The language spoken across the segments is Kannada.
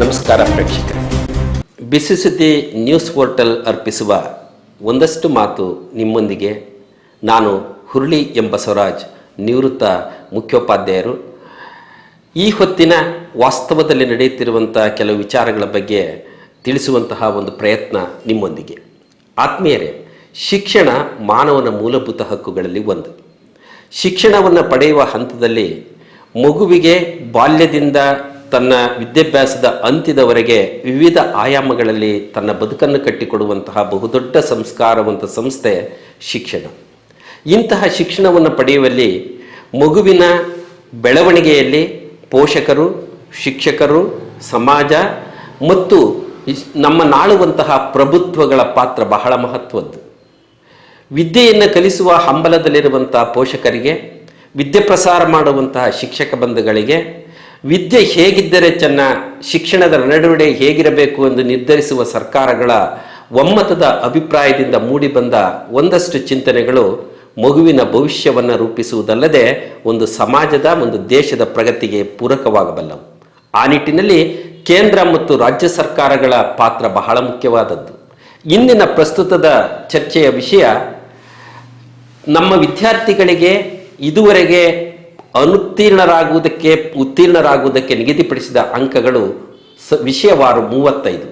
ನಮಸ್ಕಾರ ಪ್ರೇಕ್ಷಕರೇ. ಬಿಸಿ ಸುದ್ದಿ ನ್ಯೂಸ್ ಪೋರ್ಟಲ್ ಅರ್ಪಿಸುವ ಒಂದಷ್ಟು ಮಾತು ನಿಮ್ಮೊಂದಿಗೆ ನಾನು ಹುರುಳಿ ಎಂಬ ಸ್ವರಾಜ್, ನಿವೃತ್ತ ಮುಖ್ಯೋಪಾಧ್ಯಾಯರು. ಈ ಹೊತ್ತಿನ ವಾಸ್ತವದಲ್ಲಿ ನಡೆಯುತ್ತಿರುವಂಥ ಕೆಲವು ವಿಚಾರಗಳ ಬಗ್ಗೆ ತಿಳಿಸುವಂತಹ ಒಂದು ಪ್ರಯತ್ನ ನಿಮ್ಮೊಂದಿಗೆ. ಆತ್ಮೀಯರೇ, ಶಿಕ್ಷಣ ಮಾನವನ ಮೂಲಭೂತ ಹಕ್ಕುಗಳಲ್ಲಿ ಒಂದು. ಶಿಕ್ಷಣವನ್ನು ಪಡೆಯುವ ಹಂತದಲ್ಲಿ ಮಗುವಿಗೆ ಬಾಲ್ಯದಿಂದ ತನ್ನ ವಿದ್ಯಾಭ್ಯಾಸದ ಅಂತ್ಯದವರೆಗೆ ವಿವಿಧ ಆಯಾಮಗಳಲ್ಲಿ ತನ್ನ ಬದುಕನ್ನು ಕಟ್ಟಿಕೊಡುವಂತಹ ಬಹುದೊಡ್ಡ ಸಂಸ್ಕಾರವಂತ ಸಂಸ್ಥೆ ಶಿಕ್ಷಣ. ಇಂತಹ ಶಿಕ್ಷಣವನ್ನು ಪಡೆಯುವಲ್ಲಿ ಮಗುವಿನ ಬೆಳವಣಿಗೆಯಲ್ಲಿ ಪೋಷಕರು, ಶಿಕ್ಷಕರು, ಸಮಾಜ ಮತ್ತು ನಮ್ಮ ನಾಳುವಂತಹ ಪ್ರಭುತ್ವಗಳ ಪಾತ್ರ ಬಹಳ ಮಹತ್ವದ್ದು. ವಿದ್ಯೆಯನ್ನು ಕಲಿಸುವ ಹಂಬಲದಲ್ಲಿರುವಂತಹ ಪೋಷಕರಿಗೆ, ವಿದ್ಯೆ ಪ್ರಸಾರ ಮಾಡುವಂತಹ ಶಿಕ್ಷಕ ಬಂಧುಗಳಿಗೆ ವಿದ್ಯೆ ಹೇಗಿದ್ದರೆ ಚೆನ್ನ, ಶಿಕ್ಷಣದ ನಡುವಡೆ ಹೇಗಿರಬೇಕು ಎಂದು ನಿರ್ಧರಿಸುವ ಸರ್ಕಾರಗಳ ಒಮ್ಮತದ ಅಭಿಪ್ರಾಯದಿಂದ ಮೂಡಿಬಂದ ಒಂದಷ್ಟು ಚಿಂತನೆಗಳು ಮಗುವಿನ ಭವಿಷ್ಯವನ್ನು ರೂಪಿಸುವುದಲ್ಲದೆ ಒಂದು ಸಮಾಜದ, ಒಂದು ದೇಶದ ಪ್ರಗತಿಗೆ ಪೂರಕವಾಗಬಲ್ಲವು. ಆ ನಿಟ್ಟಿನಲ್ಲಿ ಕೇಂದ್ರ ಮತ್ತು ರಾಜ್ಯ ಸರ್ಕಾರಗಳ ಪಾತ್ರ ಬಹಳ ಮುಖ್ಯವಾದದ್ದು. ಇಂದಿನ ಪ್ರಸ್ತುತದ ಚರ್ಚೆಯ ವಿಷಯ ನಮ್ಮ ವಿದ್ಯಾರ್ಥಿಗಳಿಗೆ ಇದುವರೆಗೆ ಅನುತ್ತೀರ್ಣರಾಗುವುದಕ್ಕೆ ಉತ್ತೀರ್ಣರಾಗುವುದಕ್ಕೆ ನಿಗದಿಪಡಿಸಿದ ಅಂಕಗಳು ಸ ವಿಷಯವಾರು ಮೂವತ್ತೈದು.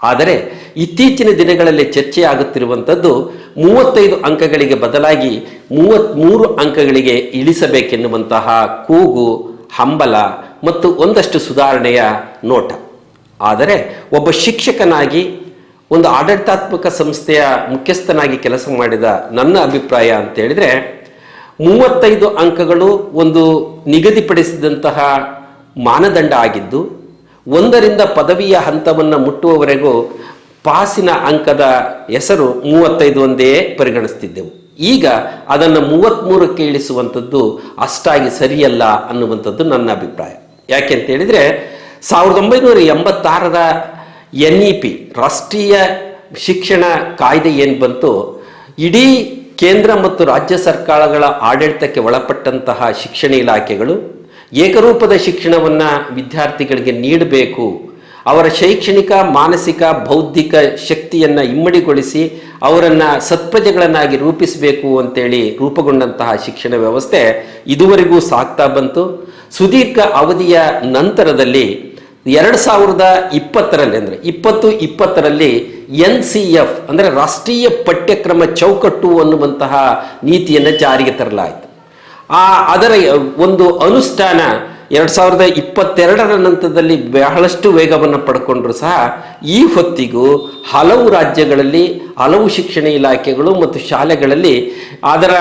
ಆದರೆ ಇತ್ತೀಚಿನ ದಿನಗಳಲ್ಲಿ ಚರ್ಚೆಯಾಗುತ್ತಿರುವಂಥದ್ದು ಮೂವತ್ತೈದು ಅಂಕಗಳಿಗೆ ಬದಲಾಗಿ ಮೂವತ್ತ್ಮೂರು ಅಂಕಗಳಿಗೆ ಇಳಿಸಬೇಕೆನ್ನುವಂತಹ ಕೂಗು, ಹಂಬಲ ಮತ್ತು ಒಂದಷ್ಟು ಸುಧಾರಣೆಯ ನೋಟ. ಆದರೆ ಒಬ್ಬ ಶಿಕ್ಷಕನಾಗಿ ಒಂದು ಆಡಳಿತಾತ್ಮಕ ಸಂಸ್ಥೆಯ ಮುಖ್ಯಸ್ಥನಾಗಿ ಕೆಲಸ ಮಾಡಿದ ನನ್ನ ಅಭಿಪ್ರಾಯ ಅಂತ ಹೇಳಿದ್ರೆ ಮೂವತ್ತೈದು ಅಂಕಗಳು ಒಂದು ನಿಗದಿಪಡಿಸಿದಂತಹ ಮಾನದಂಡ ಆಗಿದ್ದು, ಒಂದರಿಂದ ಪದವಿಯ ಹಂತವನ್ನು ಮುಟ್ಟುವವರೆಗೂ ಪಾಸಿನ ಅಂಕದ ಹೆಸರು ಮೂವತ್ತೈದು ಒಂದೇ ಪರಿಗಣಿಸ್ತಿದ್ದೆವು. ಈಗ ಅದನ್ನು ಮೂವತ್ತ್ಮೂರಕ್ಕೆ ಇಳಿಸುವಂಥದ್ದು ಅಷ್ಟಾಗಿ ಸರಿಯಲ್ಲ ಅನ್ನುವಂಥದ್ದು ನನ್ನ ಅಭಿಪ್ರಾಯ. ಯಾಕೆ ಅಂತ ಹೇಳಿದ್ರೆ, ಸಾವಿರದ ಒಂಬೈನೂರ ಎಂಬತ್ತಾರರ ಎನ್ ಇ ಪಿ ರಾಷ್ಟ್ರೀಯ ಶಿಕ್ಷಣ ಕಾಯ್ದೆ ಏನು ಬಂತು? ಇಡೀ ಕೇಂದ್ರ ಮತ್ತು ರಾಜ್ಯ ಸರ್ಕಾರಗಳ ಆಡಳಿತಕ್ಕೆ ಒಳಪಟ್ಟಂತಹ ಶಿಕ್ಷಣ ಇಲಾಖೆಗಳು ಏಕರೂಪದ ಶಿಕ್ಷಣವನ್ನು ವಿದ್ಯಾರ್ಥಿಗಳಿಗೆ ನೀಡಬೇಕು. ಅವರ ಶೈಕ್ಷಣಿಕ, ಮಾನಸಿಕ, ಬೌದ್ಧಿಕ ಶಕ್ತಿಯನ್ನು ಇಮ್ಮಡಿಗೊಳಿಸಿ ಅವರನ್ನು ಸತ್ಪ್ರಜೆಗಳನ್ನಾಗಿ ರೂಪಿಸಬೇಕು ಅಂತೇಳಿ ರೂಪುಗೊಂಡಂತಹ ಶಿಕ್ಷಣ ವ್ಯವಸ್ಥೆ ಇದುವರೆಗೂ ಸಾಕ್ತಾ ಬಂತು. ಸುದೀರ್ಘ ಅವಧಿಯ ನಂತರದಲ್ಲಿ ಎರಡು ಸಾವಿರದ ಇಪ್ಪತ್ತರಲ್ಲಿ ಅಂದರೆ ಇಪ್ಪತ್ತು ಇಪ್ಪತ್ತರಲ್ಲಿ ಎನ್ ಸಿ ಎಫ್ ಅಂದರೆ ರಾಷ್ಟ್ರೀಯ ಪಠ್ಯಕ್ರಮ ಚೌಕಟ್ಟು ಅನ್ನುವಂತಹ ನೀತಿಯನ್ನು ಜಾರಿಗೆ ತರಲಾಯಿತು. ಆ ಅದರ ಒಂದು ಅನುಷ್ಠಾನ ಎರಡು ಸಾವಿರದ ಇಪ್ಪತ್ತೆರಡರ ನಂತರದಲ್ಲಿ ಬಹಳಷ್ಟು ವೇಗವನ್ನು ಪಡ್ಕೊಂಡ್ರೂ ಸಹ ಈ ಹೊತ್ತಿಗೂ ಹಲವು ರಾಜ್ಯಗಳಲ್ಲಿ ಹಲವು ಶಿಕ್ಷಣ ಇಲಾಖೆಗಳು ಮತ್ತು ಶಾಲೆಗಳಲ್ಲಿ ಅದರ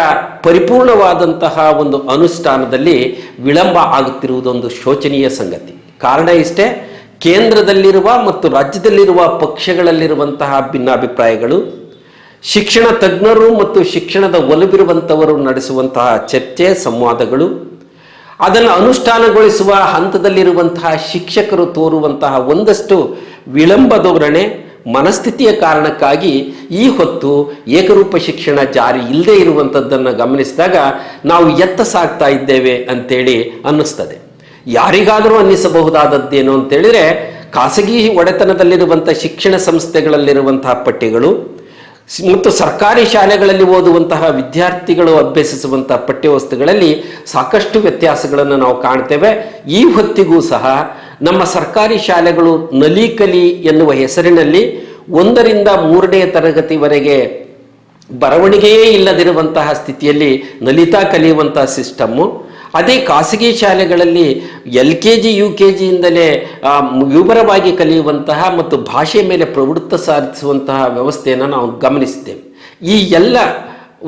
ಪರಿಪೂರ್ಣವಾದಂತಹ ಒಂದು ಅನುಷ್ಠಾನದಲ್ಲಿ ವಿಳಂಬ ಆಗುತ್ತಿರುವುದೊಂದು ಶೋಚನೀಯ ಸಂಗತಿ. ಕಾರಣ ಇಷ್ಟೇ, ಕೇಂದ್ರದಲ್ಲಿರುವ ಮತ್ತು ರಾಜ್ಯದಲ್ಲಿರುವ ಪಕ್ಷಗಳಲ್ಲಿರುವಂತಹ ಭಿನ್ನಾಭಿಪ್ರಾಯಗಳು, ಶಿಕ್ಷಣ ತಜ್ಞರು ಮತ್ತು ಶಿಕ್ಷಣದ ಒಲವಿರುವಂಥವರು ನಡೆಸುವಂತಹ ಚರ್ಚೆ, ಸಂವಾದಗಳು, ಅದನ್ನು ಅನುಷ್ಠಾನಗೊಳಿಸುವ ಹಂತದಲ್ಲಿರುವಂತಹ ಶಿಕ್ಷಕರು ತೋರುವಂತಹ ಒಂದಷ್ಟು ವಿಳಂಬ ಧೋರಣೆ, ಮನಸ್ಥಿತಿಯ ಕಾರಣಕ್ಕಾಗಿ ಈ ಹೊತ್ತು ಏಕರೂಪ ಶಿಕ್ಷಣ ಜಾರಿ ಇಲ್ಲದೆ ಇರುವಂಥದ್ದನ್ನು ಗಮನಿಸಿದಾಗ ನಾವು ಎತ್ತ ಸಾಕ್ತಾ ಇದ್ದೇವೆ ಅಂತೇಳಿ ಅನ್ನಿಸ್ತದೆ. ಯಾರಿಗಾದರೂ ಅನ್ನಿಸಬಹುದಾದದ್ದೇನು ಅಂತೇಳಿದರೆ ಖಾಸಗಿ ಒಡೆತನದಲ್ಲಿರುವಂಥ ಶಿಕ್ಷಣ ಸಂಸ್ಥೆಗಳಲ್ಲಿರುವಂತಹ ಪಠ್ಯಗಳು, ಮತ್ತು ಸರ್ಕಾರಿ ಶಾಲೆಗಳಲ್ಲಿ ಓದುವಂತಹ ವಿದ್ಯಾರ್ಥಿಗಳು ಅಭ್ಯಸಿಸುವಂತಹ ಪಠ್ಯವಸ್ತುಗಳಲ್ಲಿ ಸಾಕಷ್ಟು ವ್ಯತ್ಯಾಸಗಳನ್ನು ನಾವು ಕಾಣ್ತೇವೆ. ಈ ಹೊತ್ತಿಗೂ ಸಹ ನಮ್ಮ ಸರ್ಕಾರಿ ಶಾಲೆಗಳು ನಲಿಕಲಿ ಎನ್ನುವ ಹೆಸರಿನಲ್ಲಿ ಒಂದರಿಂದ ಮೂರನೇ ತರಗತಿವರೆಗೆ ಬರವಣಿಗೆಯೇ ಇಲ್ಲದಿರುವಂತಹ ಸ್ಥಿತಿಯಲ್ಲಿ ನಲಿತಾ ಕಲಿಯುವಂತಹ ಸಿಸ್ಟಮ್ಮು. ಅದೇ ಖಾಸಗಿ ಶಾಲೆಗಳಲ್ಲಿ L K G, U K ಜಿಯಿಂದಲೇ ವಿವರವಾಗಿ ಕಲಿಯುವಂತಹ ಮತ್ತು ಭಾಷೆ ಮೇಲೆ ಪ್ರವೃತ್ತ ಸಾಧಿಸುವಂತಹ ವ್ಯವಸ್ಥೆಯನ್ನು ನಾವು ಗಮನಿಸ್ತೇವೆ ಈ ಎಲ್ಲ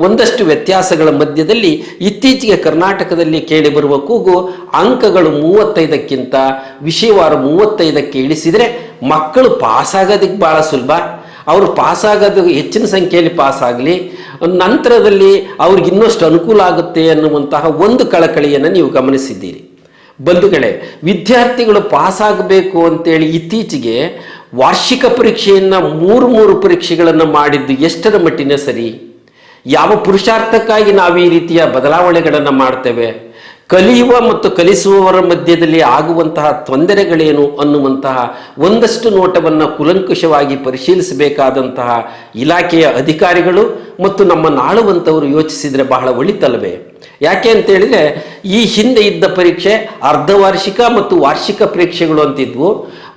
ಒಂದಷ್ಟು ವ್ಯತ್ಯಾಸಗಳ ಮಧ್ಯದಲ್ಲಿ ಇತ್ತೀಚೆಗೆ ಕರ್ನಾಟಕದಲ್ಲಿ ಕೇಳಿಬರುವ ಕೂಗು ಅಂಕಗಳು ಮೂವತ್ತೈದಕ್ಕಿಂತ, ವಿಷಯವಾರು ಮೂವತ್ತೈದಕ್ಕೆ ಇಳಿಸಿದರೆ ಮಕ್ಕಳು ಪಾಸಾಗೋದಕ್ಕೆ ಭಾಳ ಸುಲಭ. ಅವರು ಪಾಸಾಗೋದು ಹೆಚ್ಚಿನ ಸಂಖ್ಯೆಯಲ್ಲಿ ಪಾಸಾಗಲಿ ನಂತರದಲ್ಲಿ ಅವ್ರಿಗೆ ಇನ್ನಷ್ಟು ಅನುಕೂಲ ಆಗುತ್ತೆ ಅನ್ನುವಂತಹ ಒಂದು ಕಳಕಳಿಯನ್ನು ನೀವು ಗಮನಿಸಿದ್ದೀರಿ. ಬಂಧುಗಳೇ, ವಿದ್ಯಾರ್ಥಿಗಳು ಪಾಸಾಗಬೇಕು ಅಂತೇಳಿ ಇತ್ತೀಚೆಗೆ ವಾರ್ಷಿಕ ಪರೀಕ್ಷೆಯನ್ನು ಮೂರು ಮೂರು ಪರೀಕ್ಷೆಗಳನ್ನು ಮಾಡಿದ್ದು ಎಷ್ಟರ ಮಟ್ಟಿನ ಸರಿ? ಯಾವ ಪುರುಷಾರ್ಥಕ್ಕಾಗಿ ನಾವು ಈ ರೀತಿಯ ಬದಲಾವಣೆಗಳನ್ನು ಮಾಡ್ತೇವೆ? ಕಲಿಯುವ ಮತ್ತು ಕಲಿಸುವವರ ಮಧ್ಯದಲ್ಲಿ ಆಗುವಂತಹ ತೊಂದರೆಗಳೇನು ಅನ್ನುವಂತಹ ಒಂದಷ್ಟು ನೋಟವನ್ನು ಕುಲಂಕುಷವಾಗಿ ಪರಿಶೀಲಿಸಬೇಕಾದಂತಹ ಇಲಾಖೆಯ ಅಧಿಕಾರಿಗಳು ಮತ್ತು ನಮ್ಮ ನಾಳುವಂಥವರು ಯೋಚಿಸಿದರೆ ಬಹಳ ಒಳಿತಲ್ವೇ ಯಾಕೆ ಅಂತೇಳಿದರೆ ಈ ಹಿಂದೆ ಇದ್ದ ಪರೀಕ್ಷೆ ಅರ್ಧವಾರ್ಷಿಕ ಮತ್ತು ವಾರ್ಷಿಕ ಪರೀಕ್ಷೆಗಳು ಅಂತಿದ್ವು.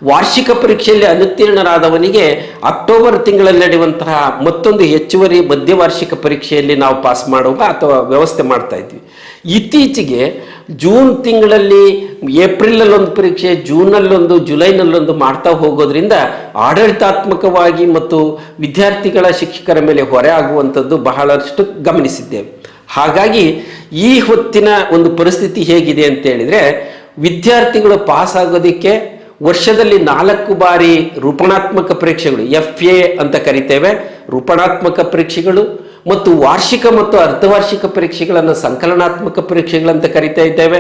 ವಾರ್ಷಿಕ ಪರೀಕ್ಷೆಯಲ್ಲಿ ಅನುತ್ತೀರ್ಣರಾದವನಿಗೆ ಅಕ್ಟೋಬರ್ ತಿಂಗಳಲ್ಲಿ ನಡೆಯುವಂತಹ ಮತ್ತೊಂದು ಹೆಚ್ಚುವರಿ ಮಧ್ಯವಾರ್ಷಿಕ ಪರೀಕ್ಷೆಯಲ್ಲಿ ನಾವು ಪಾಸ್ ಮಾಡುವ ಅಥವಾ ವ್ಯವಸ್ಥೆ ಮಾಡ್ತಾ ಇದ್ವಿ. ಇತ್ತೀಚೆಗೆ ಜೂನ್ ತಿಂಗಳಲ್ಲಿ ಏಪ್ರಿಲಲ್ಲೊಂದು ಪರೀಕ್ಷೆ, ಜೂನಲ್ಲೊಂದು, ಜುಲೈನಲ್ಲೊಂದು ಮಾಡ್ತಾ ಹೋಗೋದ್ರಿಂದ ಆಡಳಿತಾತ್ಮಕವಾಗಿ ಮತ್ತು ವಿದ್ಯಾರ್ಥಿಗಳ ಶಿಕ್ಷಕರ ಮೇಲೆ ಹೊರೆ ಆಗುವಂಥದ್ದು ಬಹಳಷ್ಟು ಗಮನಿಸಿದ್ದೇವೆ. ಹಾಗಾಗಿ ಈ ಹೊತ್ತಿನ ಒಂದು ಪರಿಸ್ಥಿತಿ ಹೇಗಿದೆ ಅಂತ ಹೇಳಿದ್ರೆ, ವಿದ್ಯಾರ್ಥಿಗಳು ಪಾಸ್ ಆಗೋದಕ್ಕೆ ವರ್ಷದಲ್ಲಿ ನಾಲ್ಕು ಬಾರಿ ರೂಪಣಾತ್ಮಕ ಪರೀಕ್ಷೆಗಳು, ಎಫ್ ಎ ಅಂತ ಕರಿತೇವೆ. ರೂಪಣಾತ್ಮಕ ಪರೀಕ್ಷೆಗಳು ಮತ್ತು ವಾರ್ಷಿಕ ಮತ್ತು ಅರ್ಧವಾರ್ಷಿಕ ಪರೀಕ್ಷೆಗಳನ್ನು ಸಂಕಲನಾತ್ಮಕ ಪರೀಕ್ಷೆಗಳಂತ ಕರಿತಾ ಇದ್ದೇವೆ.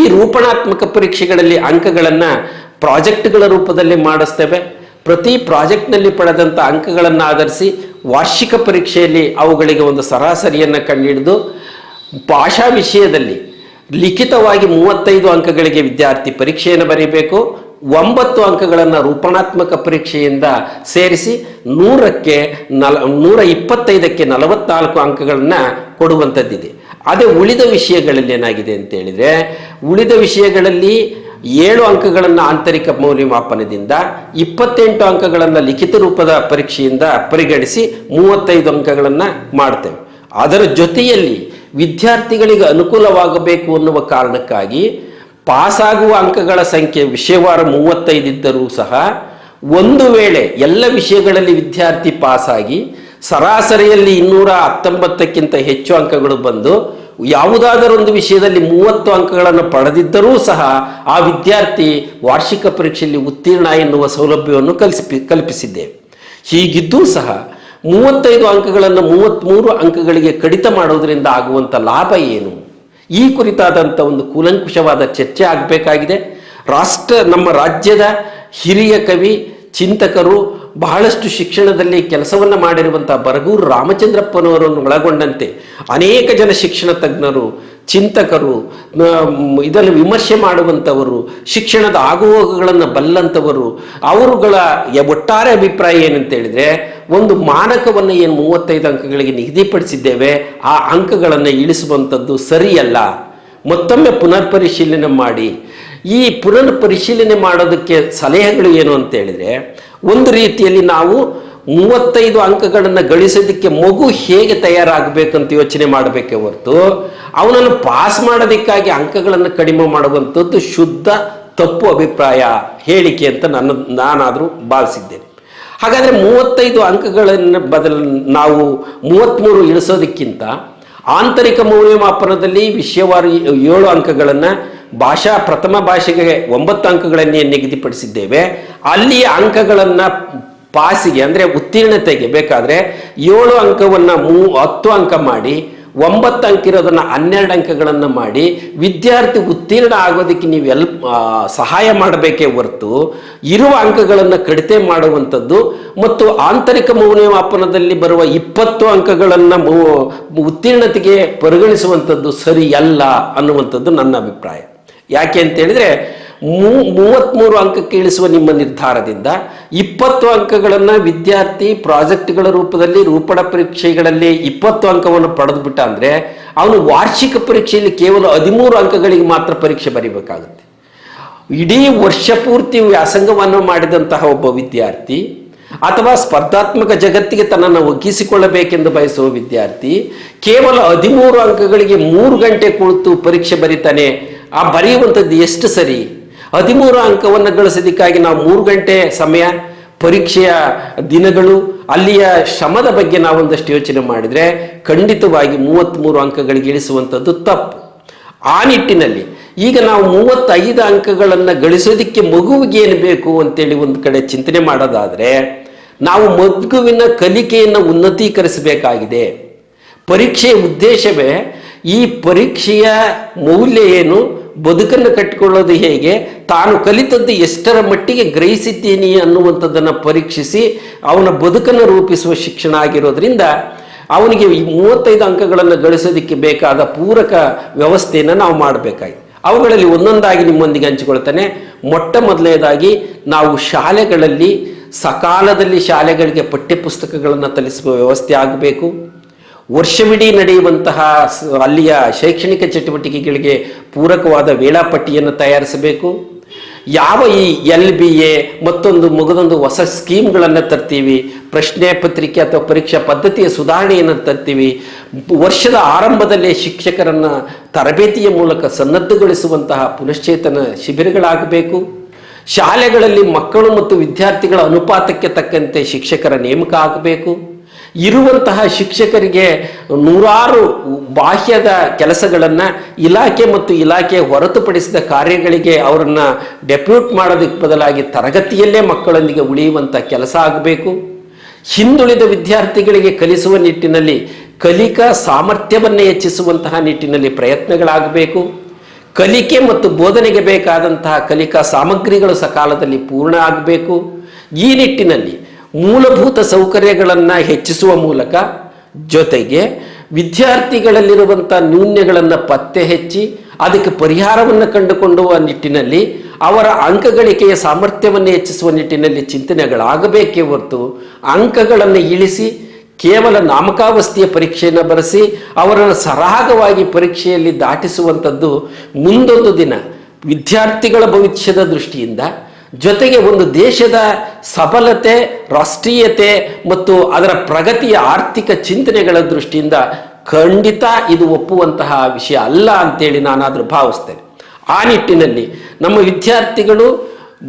ಈ ರೂಪಣಾತ್ಮಕ ಪರೀಕ್ಷೆಗಳಲ್ಲಿ ಅಂಕಗಳನ್ನು ಪ್ರಾಜೆಕ್ಟ್ಗಳ ರೂಪದಲ್ಲಿ ಮಾಡಿಸ್ತೇವೆ. ಪ್ರತಿ ಪ್ರಾಜೆಕ್ಟ್ನಲ್ಲಿ ಪಡೆದಂಥ ಅಂಕಗಳನ್ನು ಆಧರಿಸಿ ವಾರ್ಷಿಕ ಪರೀಕ್ಷೆಯಲ್ಲಿ ಅವುಗಳಿಗೆ ಒಂದು ಸರಾಸರಿಯನ್ನು ಕಂಡುಹಿಡಿದು ಭಾಷಾ ವಿಷಯದಲ್ಲಿ ಲಿಖಿತವಾಗಿ ಮೂವತ್ತೈದು ಅಂಕಗಳಿಗೆ ವಿದ್ಯಾರ್ಥಿ ಪರೀಕ್ಷೆಯನ್ನು ಬರೀಬೇಕು. ಒಂಬತ್ತು ಅಂಕಗಳನ್ನು ರೂಪಣಾತ್ಮಕ ಪರೀಕ್ಷೆಯಿಂದ ಸೇರಿಸಿ ನೂರಕ್ಕೆ ನಲ, ನೂರ ಇಪ್ಪತ್ತೈದಕ್ಕೆ ನಲವತ್ನಾಲ್ಕು ಅಂಕಗಳನ್ನು ಕೊಡುವಂಥದ್ದಿದೆ. ಅದೇ ಉಳಿದ ವಿಷಯಗಳಲ್ಲಿ ಏನಾಗಿದೆ ಅಂತ ಹೇಳಿದ್ರೆ, ಉಳಿದ ವಿಷಯಗಳಲ್ಲಿ ಏಳು ಅಂಕಗಳನ್ನು ಆಂತರಿಕ ಮೌಲ್ಯಮಾಪನದಿಂದ ಇಪ್ಪತ್ತೆಂಟು ಅಂಕಗಳನ್ನು ಲಿಖಿತ ರೂಪದ ಪರೀಕ್ಷೆಯಿಂದ ಪರಿಗಣಿಸಿ ಮೂವತ್ತೈದು ಅಂಕಗಳನ್ನು ಮಾಡ್ತೇವೆ. ಅದರ ಜೊತೆಯಲ್ಲಿ ವಿದ್ಯಾರ್ಥಿಗಳಿಗೆ ಅನುಕೂಲವಾಗಬೇಕು ಅನ್ನುವ ಕಾರಣಕ್ಕಾಗಿ ಪಾಸಾಗುವ ಅಂಕಗಳ ಸಂಖ್ಯೆ ವಿಷಯವಾರ ಮೂವತ್ತೈದಿದ್ದರೂ ಸಹ ಒಂದು ವೇಳೆ ಎಲ್ಲ ವಿಷಯಗಳಲ್ಲಿ ವಿದ್ಯಾರ್ಥಿ ಪಾಸಾಗಿ ಸರಾಸರಿಯಲ್ಲಿ ಇನ್ನೂರ ಹತ್ತೊಂಬತ್ತಕ್ಕಿಂತ ಹೆಚ್ಚು ಅಂಕಗಳು ಬಂದು ಯಾವುದಾದರೊಂದು ವಿಷಯದಲ್ಲಿ ಮೂವತ್ತು ಅಂಕಗಳನ್ನು ಪಡೆದಿದ್ದರೂ ಸಹ ಆ ವಿದ್ಯಾರ್ಥಿ ವಾರ್ಷಿಕ ಪರೀಕ್ಷೆಯಲ್ಲಿ ಉತ್ತೀರ್ಣ ಎನ್ನುವ ಸೌಲಭ್ಯವನ್ನು ಕಲ್ಪಿ ಕಲ್ಪಿಸಿದ್ದೇವೆ. ಹೀಗಿದ್ದೂ ಸಹ ಮೂವತ್ತೈದು ಅಂಕಗಳನ್ನು ಮೂವತ್ತ್ಮೂರು ಅಂಕಗಳಿಗೆ ಕಡಿತ ಮಾಡೋದರಿಂದ ಆಗುವಂಥ ಲಾಭ ಏನು? ಈ ಕುರಿತಾದಂಥ ಒಂದು ಕೂಲಂಕುಷವಾದ ಚರ್ಚೆ ಆಗಬೇಕಾಗಿದೆ. ರಾಷ್ಟ್ರ, ನಮ್ಮ ರಾಜ್ಯದ ಹಿರಿಯ ಕವಿ, ಚಿಂತಕರು ಬಹಳಷ್ಟು ಶಿಕ್ಷಣದಲ್ಲಿ ಕೆಲಸವನ್ನು ಮಾಡಿರುವಂಥ ಬರಗೂರು ರಾಮಚಂದ್ರಪ್ಪನವರನ್ನು ಒಳಗೊಂಡಂತೆ ಅನೇಕ ಜನ ಶಿಕ್ಷಣ ತಜ್ಞರು ಚಿಂತಕರು ಇದನ್ನು ವಿಮರ್ಶೆ ಮಾಡುವಂಥವರು, ಶಿಕ್ಷಣದ ಆಗುಹೋಗುಗಳನ್ನು ಬಲ್ಲಂಥವರು, ಅವರುಗಳ ಒಟ್ಟಾರೆ ಅಭಿಪ್ರಾಯ ಏನಂತ ಹೇಳಿದ್ರೆ ಒಂದು ಮಾನಕವನ್ನು ಏನು ಮೂವತ್ತೈದು ಅಂಕಗಳಿಗೆ ನಿಗದಿಪಡಿಸಿದ್ದೇವೆ, ಆ ಅಂಕಗಳನ್ನು ಇಳಿಸುವಂಥದ್ದು ಸರಿಯಲ್ಲ. ಮತ್ತೊಮ್ಮೆ ಪುನರ್ ಪರಿಶೀಲನೆ ಮಾಡಿ. ಈ ಪುನರ್ ಪರಿಶೀಲನೆ ಮಾಡೋದಕ್ಕೆ ಸಲಹೆಗಳು ಏನು ಅಂತ ಹೇಳಿದ್ರೆ ಒಂದು ರೀತಿಯಲ್ಲಿ ನಾವು ಮೂವತ್ತೈದು ಅಂಕಗಳನ್ನು ಗಳಿಸೋದಕ್ಕೆ ಮಗು ಹೇಗೆ ತಯಾರಾಗಬೇಕಂತ ಯೋಚನೆ ಮಾಡಬೇಕೇ ಹೊರತು, ಅವನನ್ನು ಪಾಸ್ ಮಾಡೋದಕ್ಕಾಗಿ ಅಂಕಗಳನ್ನು ಕಡಿಮೆ ಮಾಡುವಂಥದ್ದು ಶುದ್ಧ ತಪ್ಪು ಅಭಿಪ್ರಾಯ ಹೇಳಿಕೆ ಅಂತ ನನ್ನ, ನಾನಾದರೂ ಭಾವಿಸಿದ್ದೇನೆ. ಹಾಗಾದರೆ ಮೂವತ್ತೈದು ಅಂಕಗಳನ್ನು ಬದಲ ನಾವು ಮೂವತ್ತ್ಮೂರು ಇಳಿಸೋದಕ್ಕಿಂತ ಆಂತರಿಕ ಮೌಲ್ಯಮಾಪನದಲ್ಲಿ ವಿಷಯವಾರು ಏಳು ಅಂಕಗಳನ್ನು ಭಾಷಾ, ಪ್ರಥಮ ಭಾಷೆಗೆ ಒಂಬತ್ತು ಅಂಕಗಳನ್ನೇ ನಿಗದಿಪಡಿಸಿದ್ದೇವೆ. ಅಲ್ಲಿಯ ಅಂಕಗಳನ್ನು ಪಾಸಿಗೆ ಅಂದರೆ ಉತ್ತೀರ್ಣತೆಗೆ ಬೇಕಾದರೆ ಏಳು ಅಂಕವನ್ನು ಮೂ, ಹತ್ತು ಅಂಕ ಮಾಡಿ, ಒಂಬತ್ತು ಅಂಕ ಇರೋದನ್ನು ಹನ್ನೆರಡು ಅಂಕಗಳನ್ನು ಮಾಡಿ, ವಿದ್ಯಾರ್ಥಿ ಉತ್ತೀರ್ಣ ಆಗೋದಕ್ಕೆ ನೀವು ಎಲ್ ಸಹಾಯ ಮಾಡಬೇಕೇ ಹೊರತು ಇರುವ ಅಂಕಗಳನ್ನು ಕಡಿತೆ ಮಾಡುವಂಥದ್ದು ಮತ್ತು ಆಂತರಿಕ ಮೌಲ್ಯಮಾಪನದಲ್ಲಿ ಬರುವ ಇಪ್ಪತ್ತು ಅಂಕಗಳನ್ನು ಉತ್ತೀರ್ಣತೆಗೆ ಪರಿಗಣಿಸುವಂಥದ್ದು ಸರಿಯಲ್ಲ ಅನ್ನುವಂಥದ್ದು ನನ್ನ ಅಭಿಪ್ರಾಯ. ಯಾಕೆ ಅಂತ ಹೇಳಿದ್ರೆ ಮೂವತ್ತ್ಮೂರು ಅಂಕಕ್ಕೆ ಇಳಿಸುವ ನಿಮ್ಮ ನಿರ್ಧಾರದಿಂದ ಇಪ್ಪತ್ತು ಅಂಕಗಳನ್ನು ವಿದ್ಯಾರ್ಥಿ ಪ್ರಾಜೆಕ್ಟ್ಗಳ ರೂಪದಲ್ಲಿ ರೂಪಣ ಪರೀಕ್ಷೆಗಳಲ್ಲಿ ಇಪ್ಪತ್ತು ಅಂಕವನ್ನು ಪಡೆದುಬಿಟ್ಟ ಅಂದರೆ ಅವನು ವಾರ್ಷಿಕ ಪರೀಕ್ಷೆಯಲ್ಲಿ ಕೇವಲ ಹದಿಮೂರು ಅಂಕಗಳಿಗೆ ಮಾತ್ರ ಪರೀಕ್ಷೆ ಬರೀಬೇಕಾಗುತ್ತೆ. ಇಡೀ ವರ್ಷ ಪೂರ್ತಿ ವ್ಯಾಸಂಗವನ್ನು ಮಾಡಿದಂತಹ ಒಬ್ಬ ವಿದ್ಯಾರ್ಥಿ ಅಥವಾ ಸ್ಪರ್ಧಾತ್ಮಕ ಜಗತ್ತಿಗೆ ತನ್ನನ್ನು ಒಗ್ಗಿಸಿಕೊಳ್ಳಬೇಕೆಂದು ಬಯಸುವ ವಿದ್ಯಾರ್ಥಿ ಕೇವಲ ಹದಿಮೂರು ಅಂಕಗಳಿಗೆ ಮೂರು ಗಂಟೆ ಕುಳಿತು ಪರೀಕ್ಷೆ ಬರೀತಾನೆ, ಆ ಬರೆಯುವಂಥದ್ದು ಎಷ್ಟು ಸರಿ? ಹದಿಮೂರು ಅಂಕವನ್ನು ಗಳಿಸೋದಕ್ಕಾಗಿ ನಾವು ಮೂರು ಗಂಟೆ ಸಮಯ, ಪರೀಕ್ಷೆಯ ದಿನಗಳು, ಅಲ್ಲಿಯ ಶ್ರಮದ ಬಗ್ಗೆ ನಾವೊಂದಷ್ಟು ಯೋಚನೆ ಮಾಡಿದರೆ ಖಂಡಿತವಾಗಿ ಮೂವತ್ತ್ಮೂರು ಅಂಕಗಳಿಗೆ ಇಳಿಸುವಂಥದ್ದು ತಪ್ಪು. ಆ ನಿಟ್ಟಿನಲ್ಲಿ ಈಗ ನಾವು ಮೂವತ್ತೈದು ಅಂಕಗಳನ್ನು ಗಳಿಸೋದಕ್ಕೆ ಮಗುವಿಗೆ ಏನು ಬೇಕು ಅಂತೇಳಿ ಒಂದು ಕಡೆ ಚಿಂತನೆ ಮಾಡೋದಾದರೆ ನಾವು ಮಗುವಿನ ಕಲಿಕೆಯನ್ನು ಉನ್ನತೀಕರಿಸಬೇಕಾಗಿದೆ. ಪರೀಕ್ಷೆಯ ಉದ್ದೇಶವೇ ಈ ಪರೀಕ್ಷೆಯ ಮೌಲ್ಯ ಏನು, ಬದುಕನ್ನು ಕಟ್ಟಿಕೊಳ್ಳೋದು ಹೇಗೆ ತಾನು ಕಲಿತದ್ದು ಎಷ್ಟರ ಮಟ್ಟಿಗೆ ಗ್ರಹಿಸಿದ್ದೀನಿ ಅನ್ನುವಂಥದ್ದನ್ನು ಪರೀಕ್ಷಿಸಿ ಅವನ ಬದುಕನ್ನು ರೂಪಿಸುವ ಶಿಕ್ಷಣ ಆಗಿರೋದ್ರಿಂದ ಅವನಿಗೆ ಈ ಮೂವತ್ತೈದು ಅಂಕಗಳನ್ನು ಗಳಿಸೋದಕ್ಕೆ ಬೇಕಾದ ಪೂರಕ ವ್ಯವಸ್ಥೆಯನ್ನು ನಾವು ಮಾಡಬೇಕಾಗಿದೆ ಅವುಗಳಲ್ಲಿ ಒಂದೊಂದಾಗಿ ನಿಮ್ಮೊಂದಿಗೆ ಹಂಚಿಕೊಳ್ತಾನೆ. ಮೊಟ್ಟ ಮೊದಲನೇದಾಗಿ ನಾವು ಶಾಲೆಗಳಲ್ಲಿ ಸಕಾಲದಲ್ಲಿ ಶಾಲೆಗಳಿಗೆ ಪಠ್ಯಪುಸ್ತಕಗಳನ್ನು ತಲಿಸುವ ವ್ಯವಸ್ಥೆ ಆಗಬೇಕು. ವರ್ಷವಿಡೀ ನಡೆಯುವಂತಹ ಅಲ್ಲಿಯ ಶೈಕ್ಷಣಿಕ ಚಟುವಟಿಕೆಗಳಿಗೆ ಪೂರಕವಾದ ವೇಳಾಪಟ್ಟಿಯನ್ನು ತಯಾರಿಸಬೇಕು. ಯಾವ ಈ ಎಲ್ ಬಿ ಎ ಮತ್ತೊಂದು ಮಗದೊಂದು ಹೊಸ ಸ್ಕೀಮ್ಗಳನ್ನು ತರ್ತೀವಿ? ಪ್ರಶ್ನೆ ಪತ್ರಿಕೆ ಅಥವಾ ಪರೀಕ್ಷಾ ಪದ್ಧತಿಯ ಸುಧಾರಣೆಯನ್ನು ತರ್ತೀವಿ. ವರ್ಷದ ಆರಂಭದಲ್ಲೇ ಶಿಕ್ಷಕರನ್ನು ತರಬೇತಿಯ ಮೂಲಕ ಸನ್ನದ್ಧಗೊಳಿಸುವಂತಹ ಪುನಶ್ಚೇತನ ಶಿಬಿರಗಳಾಗಬೇಕು. ಶಾಲೆಗಳಲ್ಲಿ ಮಕ್ಕಳು ಮತ್ತು ವಿದ್ಯಾರ್ಥಿಗಳ ಅನುಪಾತಕ್ಕೆ ತಕ್ಕಂತೆ ಶಿಕ್ಷಕರ ನೇಮಕ ಆಗಬೇಕು. ಇರುವಂತಹ ಶಿಕ್ಷಕರಿಗೆ ನೂರಾರು ಬಾಹ್ಯದ ಕೆಲಸಗಳನ್ನು ಇಲಾಖೆ ಮತ್ತು ಇಲಾಖೆ ಹೊರತುಪಡಿಸಿದ ಕಾರ್ಯಗಳಿಗೆ ಅವರನ್ನು ಡೆಪ್ಯೂಟ್ ಮಾಡೋದಕ್ಕೆ ಬದಲಾಗಿ ತರಗತಿಯಲ್ಲೇ ಮಕ್ಕಳೊಂದಿಗೆ ಉಳಿಯುವಂಥ ಕೆಲಸ ಆಗಬೇಕು. ಹಿಂದುಳಿದ ವಿದ್ಯಾರ್ಥಿಗಳಿಗೆ ಕಲಿಸುವ ನಿಟ್ಟಿನಲ್ಲಿ ಕಲಿಕಾ ಸಾಮರ್ಥ್ಯವನ್ನು ಹೆಚ್ಚಿಸುವಂತಹ ನಿಟ್ಟಿನಲ್ಲಿ ಪ್ರಯತ್ನಗಳಾಗಬೇಕು. ಕಲಿಕೆ ಮತ್ತು ಬೋಧನೆಗೆ ಬೇಕಾದಂತಹ ಕಲಿಕಾ ಸಾಮಗ್ರಿಗಳು ಸಕಾಲದಲ್ಲಿ ಪೂರ್ಣ ಆಗಬೇಕು. ಈ ನಿಟ್ಟಿನಲ್ಲಿ ಮೂಲಭೂತ ಸೌಕರ್ಯಗಳನ್ನು ಹೆಚ್ಚಿಸುವ ಮೂಲಕ ಜೊತೆಗೆ ವಿದ್ಯಾರ್ಥಿಗಳಲ್ಲಿರುವಂಥ ನ್ಯೂನ್ಯಗಳನ್ನು ಪತ್ತೆ ಹಚ್ಚಿ ಅದಕ್ಕೆ ಪರಿಹಾರವನ್ನು ಕಂಡುಕೊಳ್ಳುವ ನಿಟ್ಟಿನಲ್ಲಿ ಅವರ ಅಂಕಗಳಿಕೆಯ ಸಾಮರ್ಥ್ಯವನ್ನು ಹೆಚ್ಚಿಸುವ ನಿಟ್ಟಿನಲ್ಲಿ ಚಿಂತನೆಗಳಾಗಬೇಕೇ ಹೊರತು ಅಂಕಗಳನ್ನು ಇಳಿಸಿ ಕೇವಲ ನಾಮಕಾವಸ್ಥೆಯ ಪರೀಕ್ಷೆಯನ್ನು ಬರೆಸಿ ಅವರನ್ನು ಸರಾಗವಾಗಿ ಪರೀಕ್ಷೆಯಲ್ಲಿ ದಾಟಿಸುವಂಥದ್ದು ಮುಂದೊಂದು ದಿನ ವಿದ್ಯಾರ್ಥಿಗಳ ಭವಿಷ್ಯದ ದೃಷ್ಟಿಯಿಂದ ಜೊತೆಗೆ ಒಂದು ದೇಶದ ಸಬಲತೆ, ರಾಷ್ಟ್ರೀಯತೆ ಮತ್ತು ಅದರ ಪ್ರಗತಿಯ ಆರ್ಥಿಕ ಚಿಂತನೆಗಳ ದೃಷ್ಟಿಯಿಂದ ಖಂಡಿತ ಇದು ಒಪ್ಪುವಂತಹ ವಿಷಯ ಅಲ್ಲ ಅಂತೇಳಿ ನಾನಾದರೂ ಭಾವಿಸ್ತೇನೆ. ಆ ನಿಟ್ಟಿನಲ್ಲಿ ನಮ್ಮ ವಿದ್ಯಾರ್ಥಿಗಳು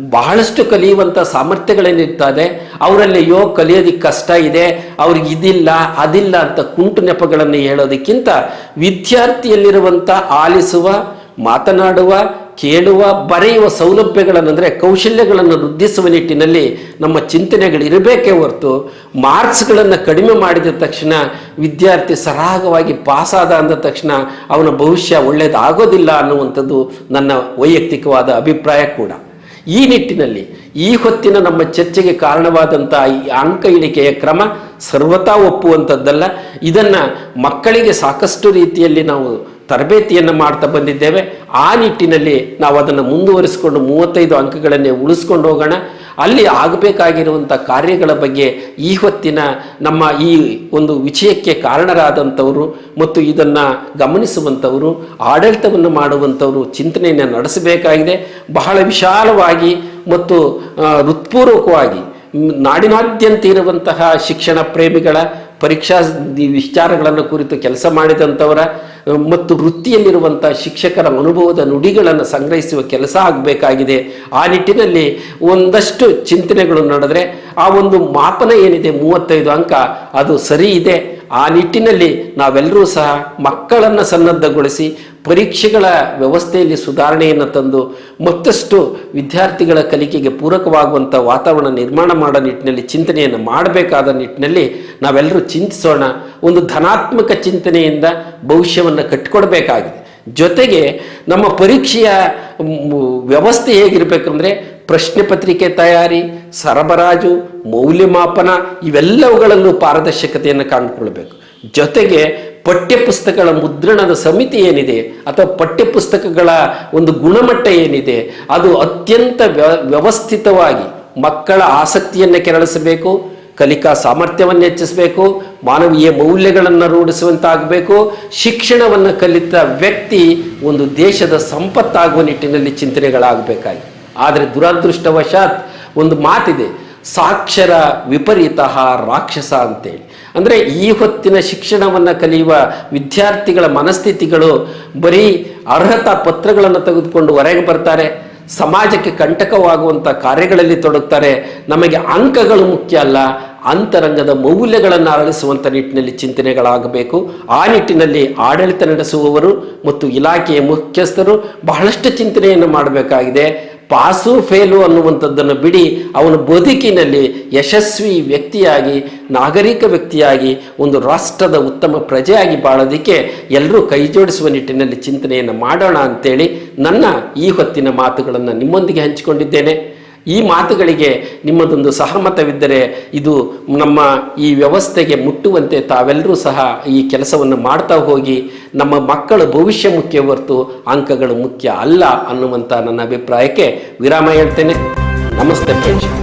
ಬಹಳಷ್ಟು ಕಲಿಯುವಂಥ ಸಾಮರ್ಥ್ಯಗಳೇನಿರ್ತದೆ, ಅವರಲ್ಲಿ ಯೋ ಕಲಿಯೋದಕ್ಕೆ ಕಷ್ಟ ಇದೆ, ಅವ್ರಿಗೆ ಇದಿಲ್ಲ, ಅದಿಲ್ಲ ಅಂತ ಕುಂಟು ನೆಪಗಳನ್ನು ಹೇಳೋದಕ್ಕಿಂತ ವಿದ್ಯಾರ್ಥಿಯಲ್ಲಿರುವಂಥ ಆಲಿಸುವ ಮಾತನಾಡುವ, ಕೇಳುವ, ಬರೆಯುವ ಸೌಲಭ್ಯಗಳನ್ನು ಅಂದರೆ ಕೌಶಲ್ಯಗಳನ್ನು ವೃದ್ಧಿಸುವ ನಿಟ್ಟಿನಲ್ಲಿ ನಮ್ಮ ಚಿಂತನೆಗಳು ಇರಬೇಕೇ ಹೊರತು ಮಾರ್ಕ್ಸ್ಗಳನ್ನು ಕಡಿಮೆ ಮಾಡಿದ ತಕ್ಷಣ ವಿದ್ಯಾರ್ಥಿ ಸರಾಗವಾಗಿ ಪಾಸಾದ ಅಂದ ತಕ್ಷಣ ಅವನ ಭವಿಷ್ಯ ಒಳ್ಳೆಯದಾಗೋದಿಲ್ಲ ಅನ್ನುವಂಥದ್ದು ನನ್ನ ವೈಯಕ್ತಿಕವಾದ ಅಭಿಪ್ರಾಯ ಕೂಡ. ಈ ನಿಟ್ಟಿನಲ್ಲಿ ಈ ಹೊತ್ತಿನ ನಮ್ಮ ಚರ್ಚೆಗೆ ಕಾರಣವಾದಂಥ ಈ ಅಂಕ ಇಳಿಕೆಯ ಕ್ರಮ ಸರ್ವತಾ ಒಪ್ಪುವಂಥದ್ದಲ್ಲ. ಇದನ್ನು ಮಕ್ಕಳಿಗೆ ಸಾಕಷ್ಟು ರೀತಿಯಲ್ಲಿ ನಾವು ತರಬೇತಿಯನ್ನು ಮಾಡ್ತಾ ಬಂದಿದ್ದೇವೆ. ಆ ನಿಟ್ಟಿನಲ್ಲಿ ನಾವು ಅದನ್ನು ಮುಂದುವರಿಸಿಕೊಂಡು ಮೂವತ್ತೈದು ಅಂಕಗಳನ್ನೇ ಉಳಿಸ್ಕೊಂಡು ಹೋಗೋಣ. ಅಲ್ಲಿ ಆಗಬೇಕಾಗಿರುವಂಥ ಕಾರ್ಯಗಳ ಬಗ್ಗೆ ಈ ಹೊತ್ತಿನ ನಮ್ಮ ಈ ಒಂದು ವಿಷಯಕ್ಕೆ ಕಾರಣರಾದಂಥವರು ಮತ್ತು ಇದನ್ನು ಗಮನಿಸುವಂಥವರು, ಆಡಳಿತವನ್ನು ಮಾಡುವಂಥವರು ಚಿಂತನೆಯನ್ನು ನಡೆಸಬೇಕಾಗಿದೆ. ಬಹಳ ವಿಶಾಲವಾಗಿ ಮತ್ತು ಹೃತ್ಪೂರ್ವಕವಾಗಿ ನಾಡಿನಾದ್ಯಂತ ಇರುವಂತಹ ಶಿಕ್ಷಣ ಪ್ರೇಮಿಗಳ ಪರೀಕ್ಷಾ ವಿಚಾರಗಳನ್ನು ಕುರಿತು ಕೆಲಸ ಮಾಡಿದಂಥವರ ಮತ್ತು ವೃತ್ತಿಯಲ್ಲಿರುವಂಥ ಶಿಕ್ಷಕರ ಅನುಭವದ ನುಡಿಗಳನ್ನು ಸಂಗ್ರಹಿಸುವ ಕೆಲಸ ಆಗಬೇಕಾಗಿದೆ. ಆ ನಿಟ್ಟಿನಲ್ಲಿ ಒಂದಷ್ಟು ಚಿಂತನೆಗಳು ನಡೆದರೆ ಆ ಒಂದು ಮಾಪನ ಏನಿದೆ, ಮೂವತ್ತೈದು ಅಂಕ, ಅದು ಸರಿ ಇದೆ. ಆ ನಿಟ್ಟಿನಲ್ಲಿ ನಾವೆಲ್ಲರೂ ಸಹ ಮಕ್ಕಳನ್ನು ಸನ್ನದ್ಧಗೊಳಿಸಿ ಪರೀಕ್ಷೆಗಳ ವ್ಯವಸ್ಥೆಯಲ್ಲಿ ಸುಧಾರಣೆಯನ್ನು ತಂದು ಮತ್ತಷ್ಟು ವಿದ್ಯಾರ್ಥಿಗಳ ಕಲಿಕೆಗೆ ಪೂರಕವಾಗುವಂಥ ವಾತಾವರಣ ನಿರ್ಮಾಣ ಮಾಡೋ ನಿಟ್ಟಿನಲ್ಲಿ ಚಿಂತನೆಯನ್ನು ಮಾಡಬೇಕಾದ ನಿಟ್ಟಿನಲ್ಲಿ ನಾವೆಲ್ಲರೂ ಚಿಂತಿಸೋಣ. ಒಂದು ಧನಾತ್ಮಕ ಚಿಂತನೆಯಿಂದ ಭವಿಷ್ಯವನ್ನು ಕಟ್ಟಿಕೊಡ್ಬೇಕಾಗಿದೆ. ಜೊತೆಗೆ ನಮ್ಮ ಪರೀಕ್ಷೆಯ ವ್ಯವಸ್ಥೆ ಹೇಗಿರಬೇಕಂದ್ರೆ ಪ್ರಶ್ನೆ ಪತ್ರಿಕೆ ತಯಾರಿ, ಸರಬರಾಜು, ಮೌಲ್ಯಮಾಪನ ಇವೆಲ್ಲವುಗಳಲ್ಲೂ ಪಾರದರ್ಶಕತೆಯನ್ನು ಕಂಡುಕೊಳ್ಬೇಕು ಜೊತೆಗೆ ಪಠ್ಯಪುಸ್ತಕಗಳ ಮುದ್ರಣದ ಸಮಿತಿ ಏನಿದೆ ಅಥವಾ ಪಠ್ಯಪುಸ್ತಕಗಳ ಒಂದು ಗುಣಮಟ್ಟ ಏನಿದೆ, ಅದು ಅತ್ಯಂತ ವ್ಯ- ವ್ಯವಸ್ಥಿತವಾಗಿ ಮಕ್ಕಳ ಆಸಕ್ತಿಯನ್ನು ಕೆರಳಿಸಬೇಕು, ಕಲಿಕಾ ಸಾಮರ್ಥ್ಯವನ್ನು ಹೆಚ್ಚಿಸಬೇಕು, ಮಾನವೀಯ ಮೌಲ್ಯಗಳನ್ನು ರೂಢಿಸುವಂತಾಗಬೇಕು, ಶಿಕ್ಷಣವನ್ನು ಕಲಿತ ವ್ಯಕ್ತಿ ಒಂದು ದೇಶದ ಸಂಪತ್ತಾಗುವ ನಿಟ್ಟಿನಲ್ಲಿ ಚಿಂತನೆಗಳಾಗಬೇಕಾಗಿ ಆದರೆ ದುರದೃಷ್ಟವಶಾತ್ ಒಂದು ಮಾತಿದೆ, ಸಾಕ್ಷರ ವಿಪರೀತ ರಾಕ್ಷಸ ಅಂತೇಳಿ. ಅಂದರೆ ಈ ಹೊತ್ತಿನ ಶಿಕ್ಷಣವನ್ನು ಕಲಿಯುವ ವಿದ್ಯಾರ್ಥಿಗಳ ಮನಸ್ಥಿತಿಗಳು ಬರೀ ಅರ್ಹತಾ ಪತ್ರಗಳನ್ನು ತೆಗೆದುಕೊಂಡು ಹೊರಗೆ ಬರ್ತಾರೆ. ಸಮಾಜಕ್ಕೆ ಕಂಟಕವಾಗುವಂಥ ಕಾರ್ಯಗಳಲ್ಲಿ ತೊಡಗ್ತಾರೆ. ನಮಗೆ ಅಂಕಗಳು ಮುಖ್ಯ ಅಲ್ಲ, ಅಂತರಂಗದ ಮೌಲ್ಯಗಳನ್ನು ಅರಳಿಸುವಂಥ ನಿಟ್ಟಿನಲ್ಲಿ ಚಿಂತನೆಗಳಾಗಬೇಕು. ಆ ನಿಟ್ಟಿನಲ್ಲಿ ಆಡಳಿತ ನಡೆಸುವವರು ಮತ್ತು ಇಲಾಖೆಯ ಮುಖ್ಯಸ್ಥರು ಬಹಳಷ್ಟು ಚಿಂತನೆಯನ್ನು ಮಾಡಬೇಕಾಗಿದೆ. ಪಾಸು ಫೇಲು ಅನ್ನುವಂಥದ್ದನ್ನು ಬಿಡಿ ಅವನ ಬದುಕಿನಲ್ಲಿ ಯಶಸ್ವಿ ವ್ಯಕ್ತಿಯಾಗಿ, ನಾಗರಿಕ ವ್ಯಕ್ತಿಯಾಗಿ, ಒಂದು ರಾಷ್ಟ್ರದ ಉತ್ತಮ ಪ್ರಜೆಯಾಗಿ ಬಾಳೋದಕ್ಕೆ ಎಲ್ಲರೂ ಕೈ ಜೋಡಿಸುವ ನಿಟ್ಟಿನಲ್ಲಿ ಚಿಂತನೆಯನ್ನು ಮಾಡೋಣ ಅಂತೇಳಿ ನನ್ನ ಈ ಹೊತ್ತಿನ ಮಾತುಗಳನ್ನು ನಿಮ್ಮೊಂದಿಗೆ ಹಂಚಿಕೊಂಡಿದ್ದೇನೆ. ಈ ಮಾತುಗಳಿಗೆ ನಿಮ್ಮದೊಂದು ಸಹಮತವಿದ್ದರೆ ಇದು ನಮ್ಮ ಈ ವ್ಯವಸ್ಥೆಗೆ ಮುಟ್ಟುವಂತೆ ತಾವೆಲ್ಲರೂ ಸಹ ಈ ಕೆಲಸವನ್ನು ಮಾಡ್ತಾ ಹೋಗಿ ನಮ್ಮ ಮಕ್ಕಳ ಭವಿಷ್ಯ ಮುಖ್ಯ ಹೊರತು ಅಂಕಗಳು ಮುಖ್ಯ ಅಲ್ಲ ಅನ್ನುವಂಥ ನನ್ನ ಅಭಿಪ್ರಾಯಕ್ಕೆ ವಿರಾಮ ಹೇಳ್ತೇನೆ. ನಮಸ್ತೆ ಫ್ರೆಂಡ್ಸ್.